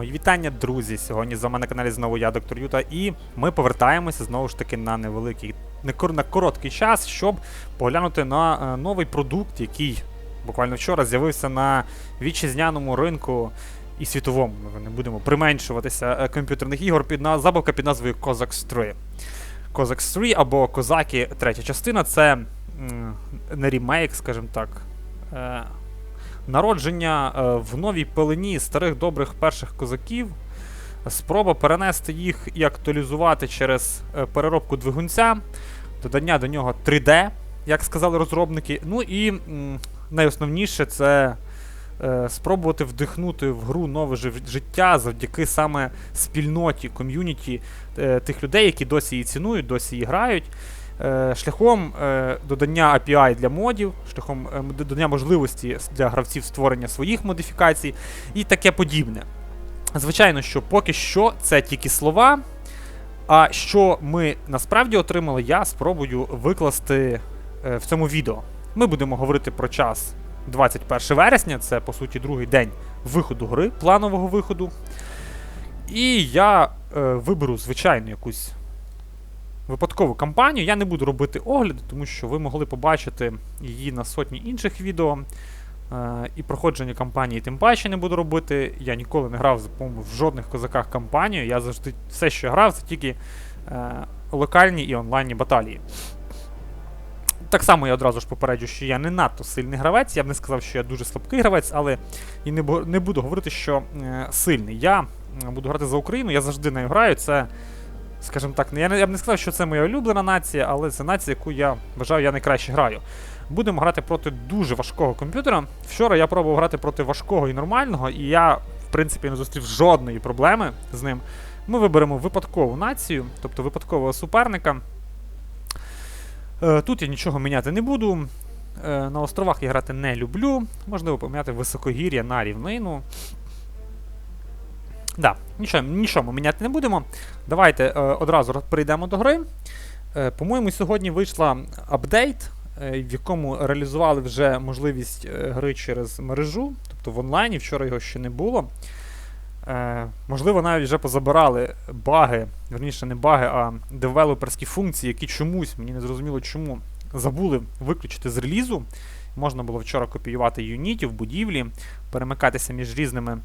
Мої вітання, друзі. Сьогодні з вами на каналі знову я, доктор Юта, і ми повертаємося знову ж таки на невеликий, не на короткий час, щоб поглянути на е, новий продукт, який буквально вчора з'явився на вітчизняному ринку і світовому. Ми не будемо применшуватися е, комп'ютерних ігор під забавка під назвою Cossacks 3. Cossacks 3 або Козаки третя частина це не ремейк, скажімо так. Народження е, в новій пелені старих добрих перших козаків, спроба перенести їх і актуалізувати через е, переробку двигунця, додання до нього 3D, як сказали розробники. Ну і найосновніше це е, спробувати вдихнути в гру нове життя завдяки саме спільноті, ком'юніті тих людей, які досі її цінують, досі її грають. Е, шляхом е, додання API для модів, шляхом е, додання можливості для гравців створення своїх модифікацій і таке подібне. Звичайно, що поки що це тільки слова. А що ми насправді отримали, я спробую викласти в цьому відео. Ми будемо говорити про час 21 вересня, це по суті другий день виходу гри, планового виходу. І я виберу звичайну якусь випадкову кампанію. Я не буду робити огляди, тому що ви могли побачити її на сотні інших відео. Е, і проходження кампанії тим паче не буду робити. Я ніколи не грав, в жодних козаках кампанію. Я завжди все, що грав, це тільки е, локальні і онлайнні баталії. Так само я одразу ж попереджу, що я не надто сильний гравець. Я б не сказав, що я дуже слабкий гравець, але і не, не буду говорити, що е, сильний. Я буду грати за Україну, я завжди нею граю. Це скажімо так, я, не- я б не сказав, що це моя улюблена нація, але це нація, яку я вважаю, я найкраще граю. Будемо грати проти дуже важкого комп'ютера. Вчора я пробував грати проти важкого і нормального, і я, в принципі, не зустрів жодної проблеми з ним. Ми виберемо випадкову націю, тобто випадкового суперника. Е, Тут я нічого міняти не буду. Е, На островах я грати не люблю. Можливо, поміняти високогір'я на рівнину. Да, нічого, нічого ми міняти не будемо. Давайте е, одразу перейдемо до гри. Е, по-моєму, сьогодні вийшла апдейт, е, в якому реалізували вже можливість е, гри через мережу, тобто в онлайні, вчора його ще не було. Е, можливо, навіть вже позабирали баги, верніше не баги, а девелоперські функції, які чомусь, мені не зрозуміло чому, забули виключити з релізу. Можна було вчора копіювати юнітів будівлі, перемикатися між різними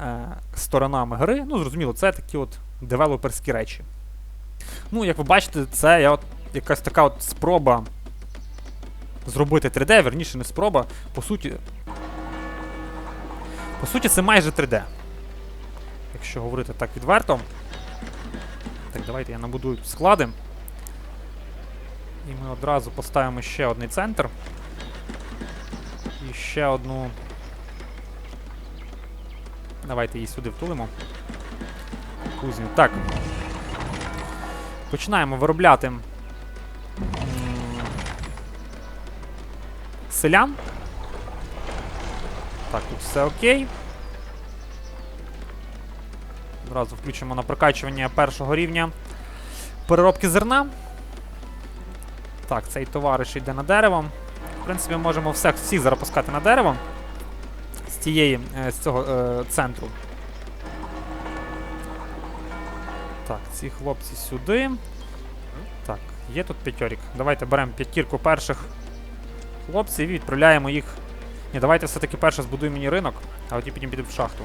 е, сторонами гри. Ну, зрозуміло, це такі от девелоперські речі. Ну, як ви бачите, це я от, якась така от спроба зробити 3D, верніше не спроба. По суті. По суті, це майже 3D. Якщо говорити так відверто. Так, давайте я набудую склади. І ми одразу поставимо ще один центр. І ще одну. Давайте її сюди втулимо. Кузню. Так. Починаємо виробляти селян. Так, тут все окей. Одразу включимо на прокачування першого рівня переробки зерна. Так, цей товариш йде на дерево. В принципі, можемо всіх, всіх зараз пускати на дерево з цієї, е, з цього е, центру. Так, ці хлопці сюди. Так, є тут п'ятьорік. Давайте беремо п'ятірку перших хлопців і відправляємо їх. Ні, давайте все-таки перше збудуємо мені ринок, а тоді потім підемо в шахту.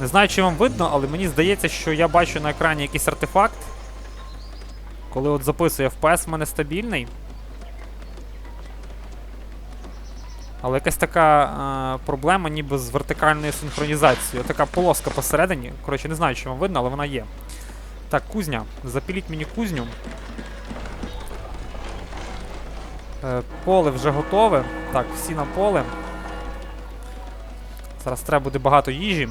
Не знаю, чи вам видно, але мені здається, що я бачу на екрані якийсь артефакт. Коли от записує FPS в мене стабільний. Але якась така е, проблема ніби з вертикальною синхронізацією. Така полоска посередині. Коротше, не знаю, чи вам видно, але вона є. Так, кузня. Запіліть мені кузню. Е, поле вже готове. Так, всі на поле. Зараз треба буде багато їжі.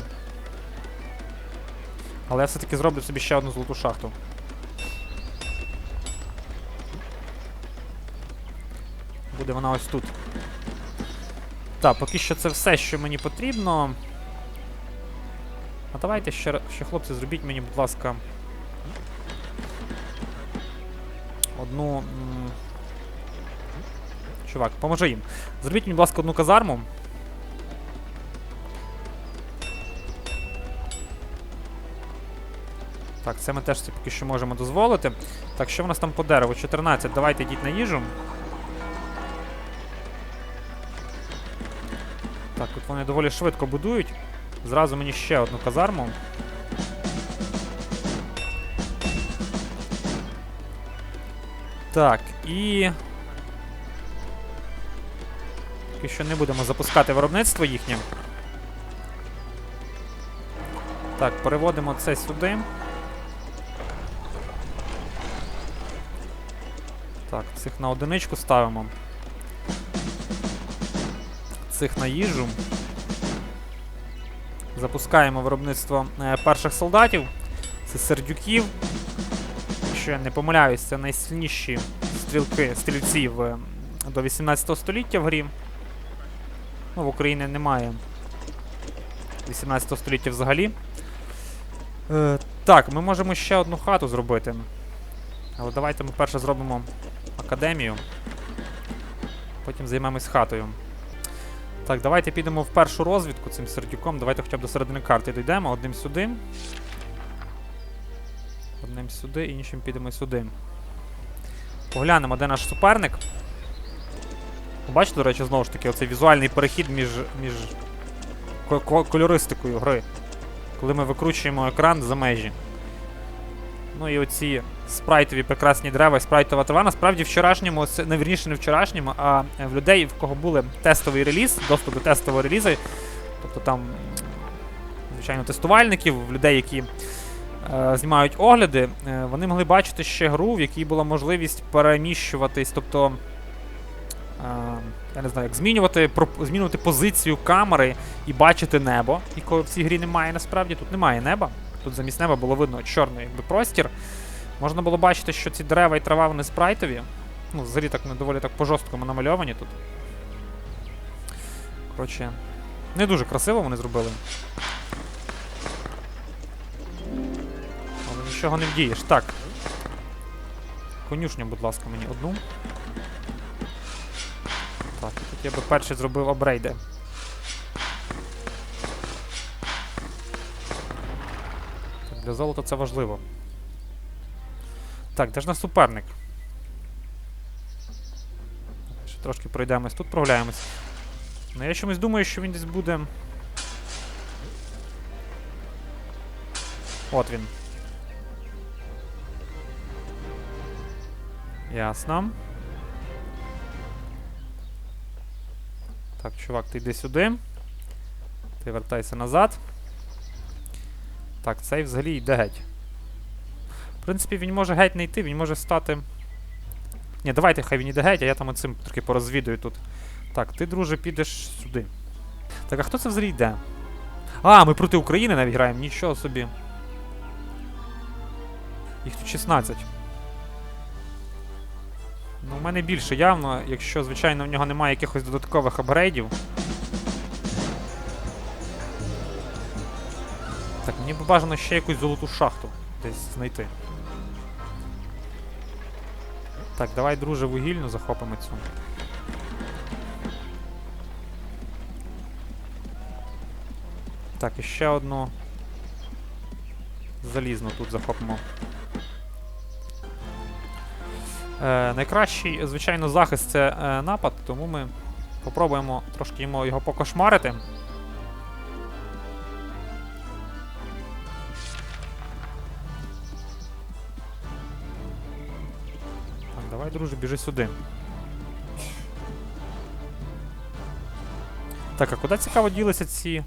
Але я все-таки зроблю собі ще одну золоту шахту. Буде вона ось тут. Так, поки що це все, що мені потрібно. А давайте ще, ще хлопці, зробіть мені, будь ласка. Одну. Чувак, поможи їм. Зробіть мені, будь ласка, одну казарму. Так, це ми теж поки що можемо дозволити. Так, що в нас там по дереву? 14. Давайте йдіть на їжу. Так, тут вони доволі швидко будують. Зразу мені ще одну казарму. Так, і. Поки що не будемо запускати виробництво їхнє. Так, переводимо це сюди. Так, цих на одиничку ставимо. Цих на їжу. Запускаємо виробництво е, перших солдатів. Це сердюків. Якщо я не помиляюсь, це найсильніші стрілки, стрільці в, до 18 століття в грі. Ну, в Україні немає 18 століття взагалі. Е, так, ми можемо ще одну хату зробити. Але давайте ми перше зробимо академію. Потім займемось хатою. Так, давайте підемо в першу розвідку цим сердюком. Давайте хоча б до середини карти дійдемо. Одним сюди. Одним сюди, іншим підемо сюди. Поглянемо, де наш суперник. Бачите, до речі, знову ж таки, оцей візуальний перехід між між ко- ко- кольористикою гри. Коли ми викручуємо екран за межі. Ну і оці спрайтові прекрасні дерева, спрайтова трава. Насправді вчорашньому, не вірніше не вчорашньому, а е, в людей, в кого були тестовий реліз, доступ до тестового релізу, тобто там, звичайно, тестувальників, в людей, які е, знімають огляди, е, вони могли бачити ще гру, в якій була можливість переміщуватись, тобто. е, Я не знаю, як змінювати, проп- змінювати позицію камери і бачити небо, якого в цій грі немає насправді. Тут немає неба. Тут замість неба було видно чорний якби, простір. Можна було бачити, що ці дерева і трава вони спрайтові. Ну, взагалі так не доволі так по-жорсткому намальовані тут. Коротше, не дуже красиво вони зробили. Але нічого не вдієш. Так. Конюшню, будь ласка, мені одну. Так, тут я би перший зробив апгрейди. Для золота це важливо. Так, де ж наш суперник? Ще трошки пройдемось, тут прогуляємось. Ну я чомусь думаю, що він десь буде. От він. Ясно. Так, чувак, ти йди сюди. Ти вертайся назад. Так, цей взагалі йде геть. В принципі, він може геть не йти, він може стати. Ні, давайте, хай він іде геть, а я там оцим трохи порозвідую тут. Так, ти, друже, підеш сюди. Так, а хто це взагалі йде? А, ми проти України навіть граємо, нічого собі. Їх тут 16. Ну, у мене більше явно, якщо, звичайно, в нього немає якихось додаткових апгрейдів. Так, мені б бажано ще якусь золоту шахту десь знайти. Так, давай, друже, вугільну захопимо цю. Так, і ще одну. Залізну тут захопимо. Е, найкращий, звичайно, захист це е, напад, тому ми попробуємо трошки йому його покошмарити. Давай, друже, біжи сюди. Так, а куди цікаво ділися ці.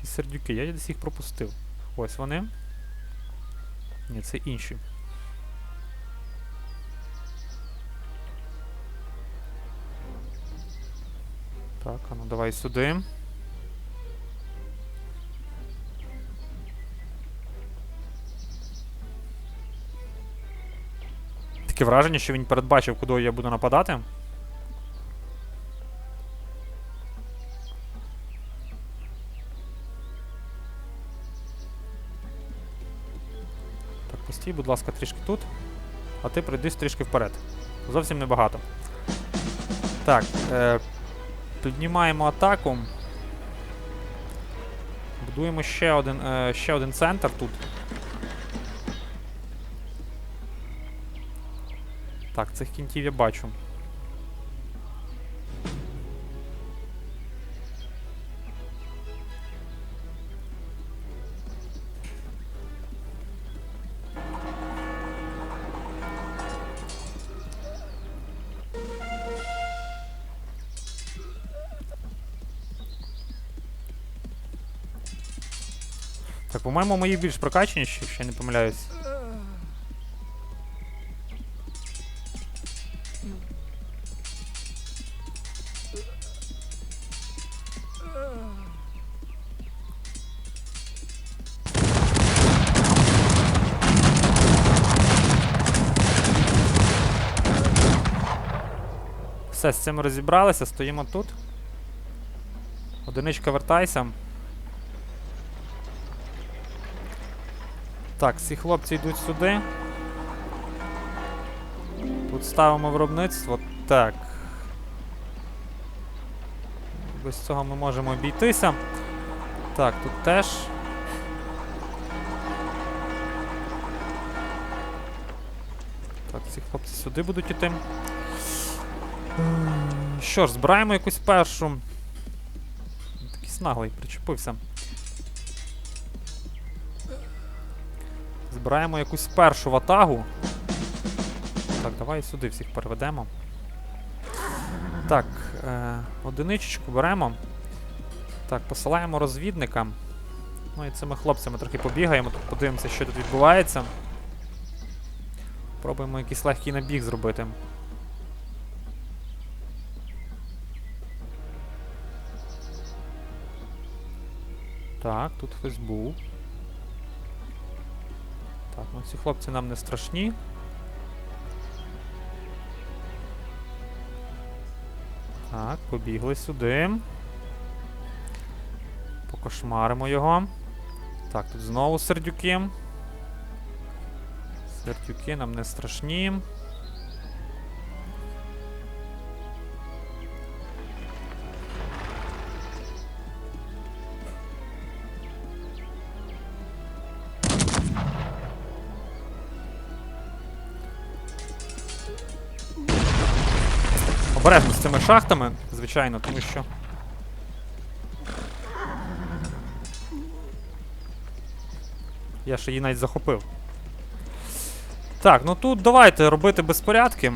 Ці сердюки? Я десь їх пропустив. Ось вони. Ні, це інші. Так, а ну давай сюди. Таке враження, що він передбачив, куди я буду нападати. Так, постій, будь ласка, трішки тут. А ти прийдись трішки вперед. Зовсім небагато. Так, е, піднімаємо атаку. Будуємо ще один, е, ще один центр тут. Так, цих кінтів я бачу. Так, по-моєму, мої більш прокачаніші, якщо я не помиляюсь. Все, з цим розібралися, стоїмо тут. Одиничка вертайся. Так, ці хлопці йдуть сюди. Тут ставимо виробництво. Так. Без цього ми можемо обійтися. Так, тут теж. Так, ці хлопці сюди будуть іти. Що ж, збираємо якусь першу. Такий наглий, причепився. Збираємо якусь першу ватагу. Так, давай сюди всіх переведемо. Так, е, одиничечку беремо. Так, посилаємо розвідника. Ну і цими хлопцями трохи побігаємо, тут подивимося, що тут відбувається. Пробуємо якийсь легкий набіг зробити. Так, тут хтось. Так, ну ці хлопці нам не страшні. Так, побігли сюди. Покошмаримо його. Так, тут знову сердюки. Сердюки нам не страшні. Цими шахтами, звичайно, тому що. Я ще її навіть захопив. Так, ну тут давайте робити безпорядки.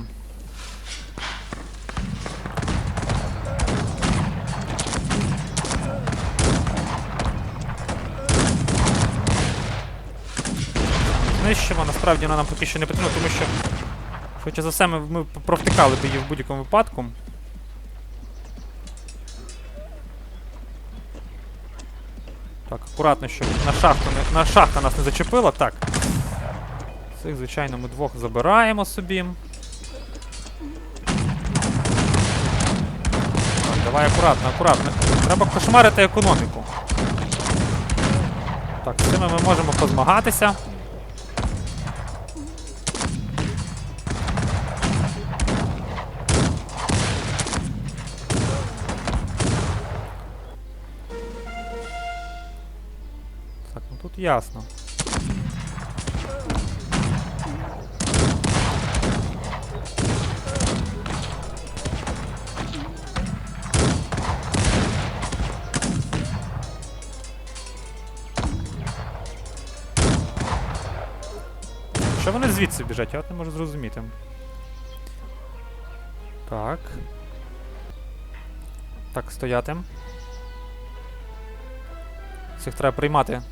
Знищимо, насправді вона нам поки що не потрібна, тому що Хоча за все ми, ми провтикали б її в будь-якому випадку. Так, акуратно, щоб на шахту не, на шахта нас не зачепила. Так. Цих, звичайно, ми двох забираємо собі. Так, давай акуратно, акуратно. Треба кошмарити економіку. Так, з цими ми можемо позмагатися. Ясно. Що вони звідси біжать? Я не можу зрозуміти. Так. Так, стояти. Всіх треба приймати.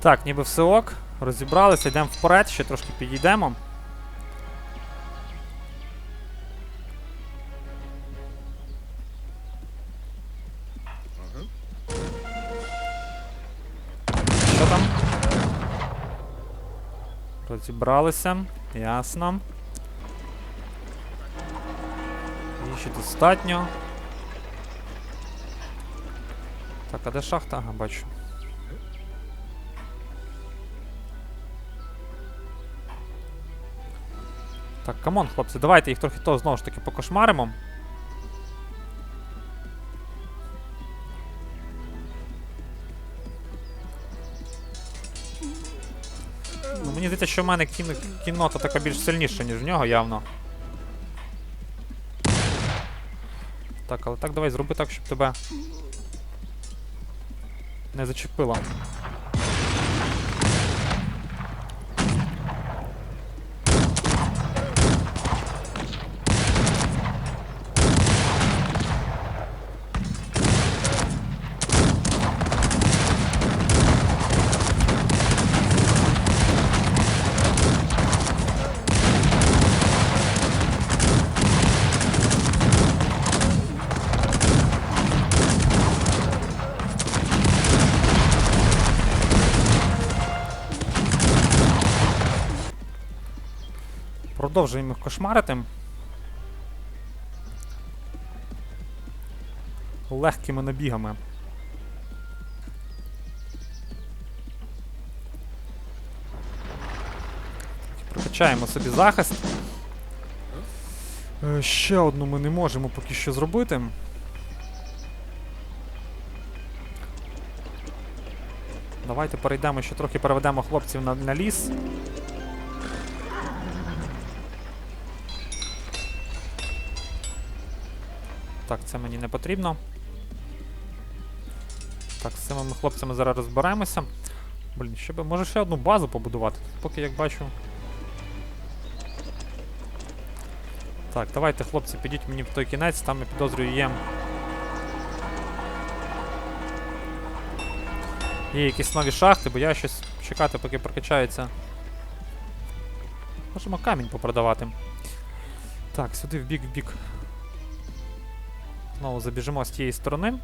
Так, ніби все ок. Розібралися, йдемо вперед, ще трошки підійдемо. Що там? Розібралися. Ясно. Їжі достатньо. Так, а де шахта? Ага, бачу. Так, камон, хлопці, давайте їх трохи того знову ж таки покошмаримо. Ну, мені здається, що в мене кіно, кіннота така більш сильніша, ніж в нього явно. Так, але так давай зроби так, щоб тебе не зачепило. Продовжуємо їх кошмарити. Легкими набігами. Прокачаємо собі захист. Е, Ще одну ми не можемо поки що зробити. Давайте перейдемо, ще трохи переведемо хлопців на, на ліс. Так, це мені не потрібно. Так, з цими ми хлопцями зараз розберемося. Блін, ще би, може ще одну базу побудувати. Поки як бачу. Так, давайте, хлопці, підіть мені в той кінець, там я підозрюю є. Є якісь нові шахти, бо я щось чекати, поки прокачається. Можемо камінь попродавати. Так, сюди в бік, в бік. Знову забіжимо з тієї сторони.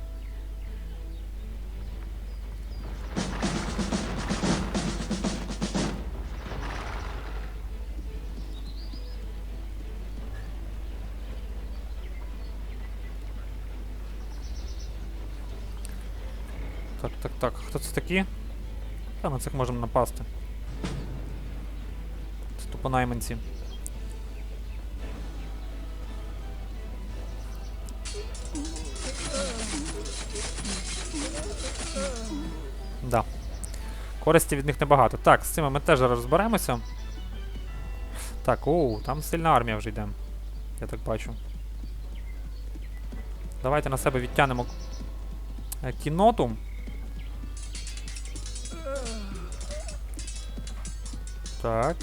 Так, так, так. Хто це такі? Та на цих можемо напасти. Це тупо найманці. Користі від них небагато. Так, з цими ми теж розберемося. Так, оу, там сильна армія вже йде. Я так бачу. Давайте на себе відтягнемо кіноту. кінноту. Так.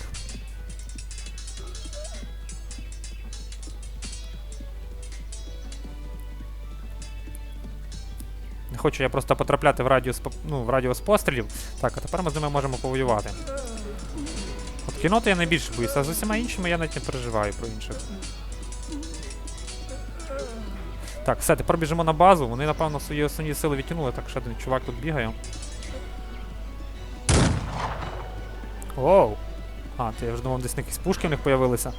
Хочу я просто потрапляти в радіус, ну, в радіус пострілів. Так, а тепер ми з ними можемо повоювати. От кіноти я найбільше боюся, а з усіма іншими я навіть не переживаю про інших. Так, все, тепер біжимо на базу. Вони, напевно, свої основні сили відтягнули, так ще один чувак тут бігає. Оу! А, то я вже думав, десь якісь пушки в них появилися.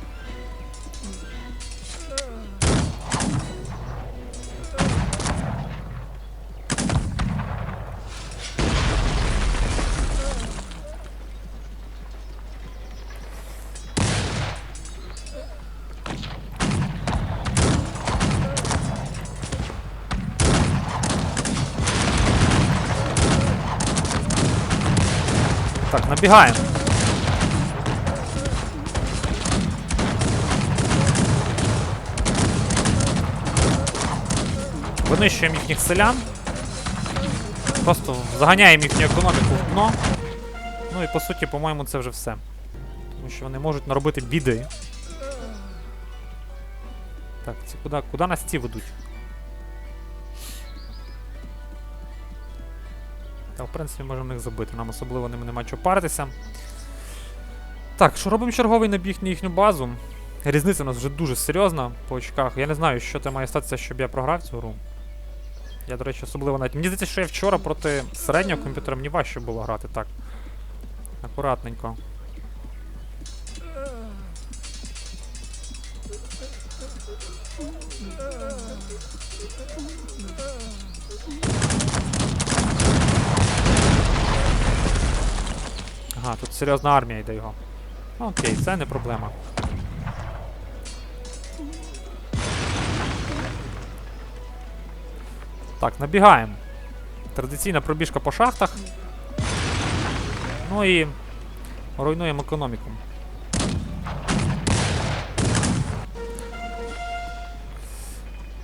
Так, набігаємо. Винищуємо їхніх селян. Просто заганяємо їхню економіку в дно. Ну і по суті, по-моєму, це вже все. Тому що вони можуть наробити біди. Так, ці куди, куди нас ці ведуть? та в принципі можемо їх забити. Нам особливо ними нема чого паритися. Так, що робимо черговий набіг на їхню базу. Різниця у нас вже дуже серйозна по очках. Я не знаю, що це має статися, щоб я програв цю гру. Я, до речі, особливо навіть. Мені здається, що я вчора проти середнього комп'ютера мені важче було грати, так. Акуратненько. Ага, тут серйозна армія йде його. Окей, це не проблема. Так, набігаємо. Традиційна пробіжка по шахтах. Ну і руйнуємо економіку.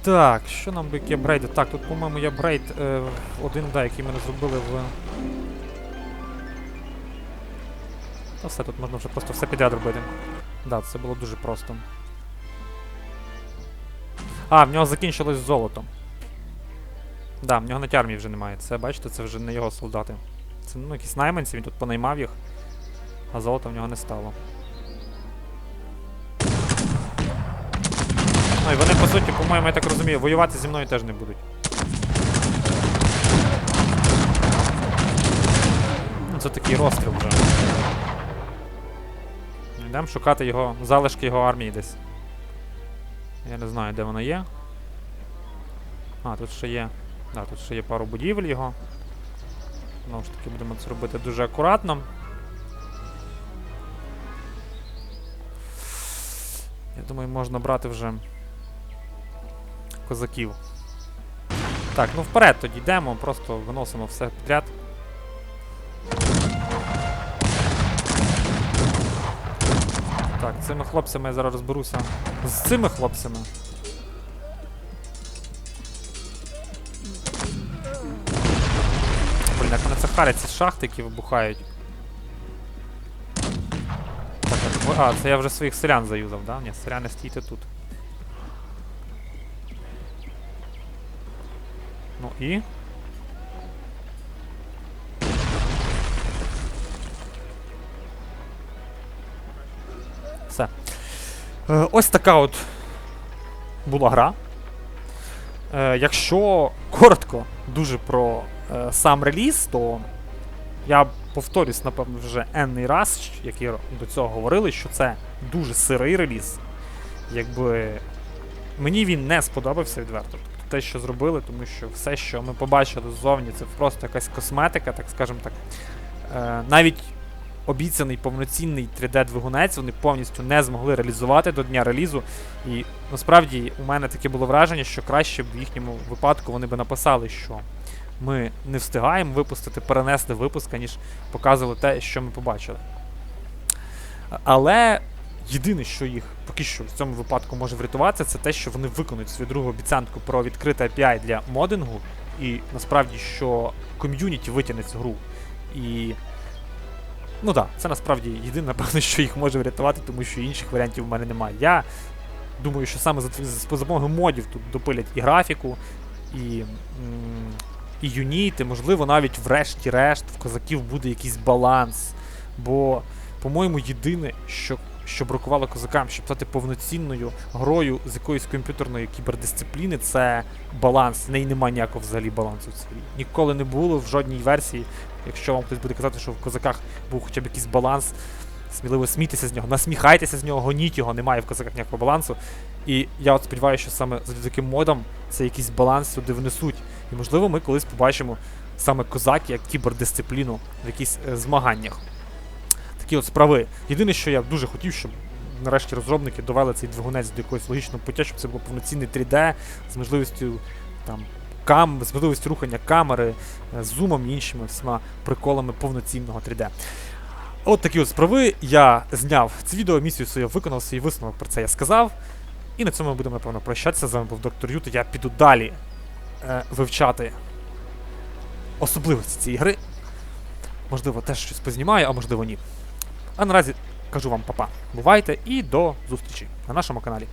Так, що нам би які апгрейди? Так, тут, по-моєму, є апгрейд е, один, да, який ми не зробили в. Та все, тут можна вже просто все підряд робити. Да, це було дуже просто. А, в нього закінчилось золото. Да, в нього навіть армії вже немає. Це, бачите, це вже не його солдати. Це ну, якісь найманці, він тут понаймав їх, а золота в нього не стало. Ну і вони, по суті, по-моєму, я так розумію, воювати зі мною теж не будуть. Ну, це такий розстріл вже. Йдемо шукати його, залишки його армії десь. Я не знаю, де вона є. А, тут ще є. Да, тут ще є пару будівель його. Знову ж таки, будемо це робити дуже акуратно. Я думаю, можна брати вже козаків. Так, ну вперед тоді йдемо, просто виносимо все підряд. Так, цими хлопцями я зараз розберуся. З цими хлопцями. Блін, як мене це харять, ці шахти, які вибухають. Так, так, а, це я вже своїх селян заюзав, да? Ні, селяни стійте тут. Ну і. Все. Е, ось така от була гра. Е, якщо коротко дуже про е, сам реліз, то я повторюсь, напевно, вже енний раз, як і до цього говорили, що це дуже сирий реліз. Якби мені він не сподобався відверто. Тобто те, що зробили, тому що все, що ми побачили ззовні, це просто якась косметика, так скажемо так. Навіть обіцяний повноцінний 3D-двигунець вони повністю не змогли реалізувати до дня релізу. І насправді у мене таке було враження, що краще б в їхньому випадку вони би написали, що ми не встигаємо випустити, перенесли випуск, ніж показували те, що ми побачили. Але єдине, що їх поки що в цьому випадку може врятувати, це те, що вони виконують свою другу обіцянку про відкрите API для модингу, і насправді, що ком'юніті витягне цю гру. І. Ну так, це насправді єдине, напевно, що їх може врятувати, тому що інших варіантів в мене немає. Я думаю, що саме за, допомогою модів тут допилять і графіку, і. І юніти, можливо, навіть врешті-решт в козаків буде якийсь баланс. Бо, по-моєму, єдине, що що бракувало козакам, щоб стати повноцінною грою з якоїсь комп'ютерної кібердисципліни, це баланс. В неї немає ніякого взагалі балансу в цій. Ніколи не було в жодній версії. Якщо вам хтось буде казати, що в козаках був хоча б якийсь баланс, сміливо смійтеся з нього, насміхайтеся з нього, гоніть його, немає в козаках ніякого балансу. І я от сподіваюся, що саме завдяки модам це якийсь баланс сюди внесуть. І можливо ми колись побачимо саме козаки як кібердисципліну в якихось е, змаганнях. Такі от справи. Єдине, що я дуже хотів, щоб нарешті розробники довели цей двигунець до якогось логічного пуття, щоб це було повноцінний 3D з можливістю там. Кам, з можливістю рухання камери, з зумом і іншими всіма приколами повноцінного 3D. От такі от справи. Я зняв це відео, місію свою виконав, свій висновок про це я сказав. І на цьому ми будемо, напевно, прощатися. З вами був доктор Юто. Я піду далі е, вивчати особливості цієї гри. Можливо, теж щось познімаю, а можливо ні. А наразі кажу вам папа. Бувайте і до зустрічі на нашому каналі.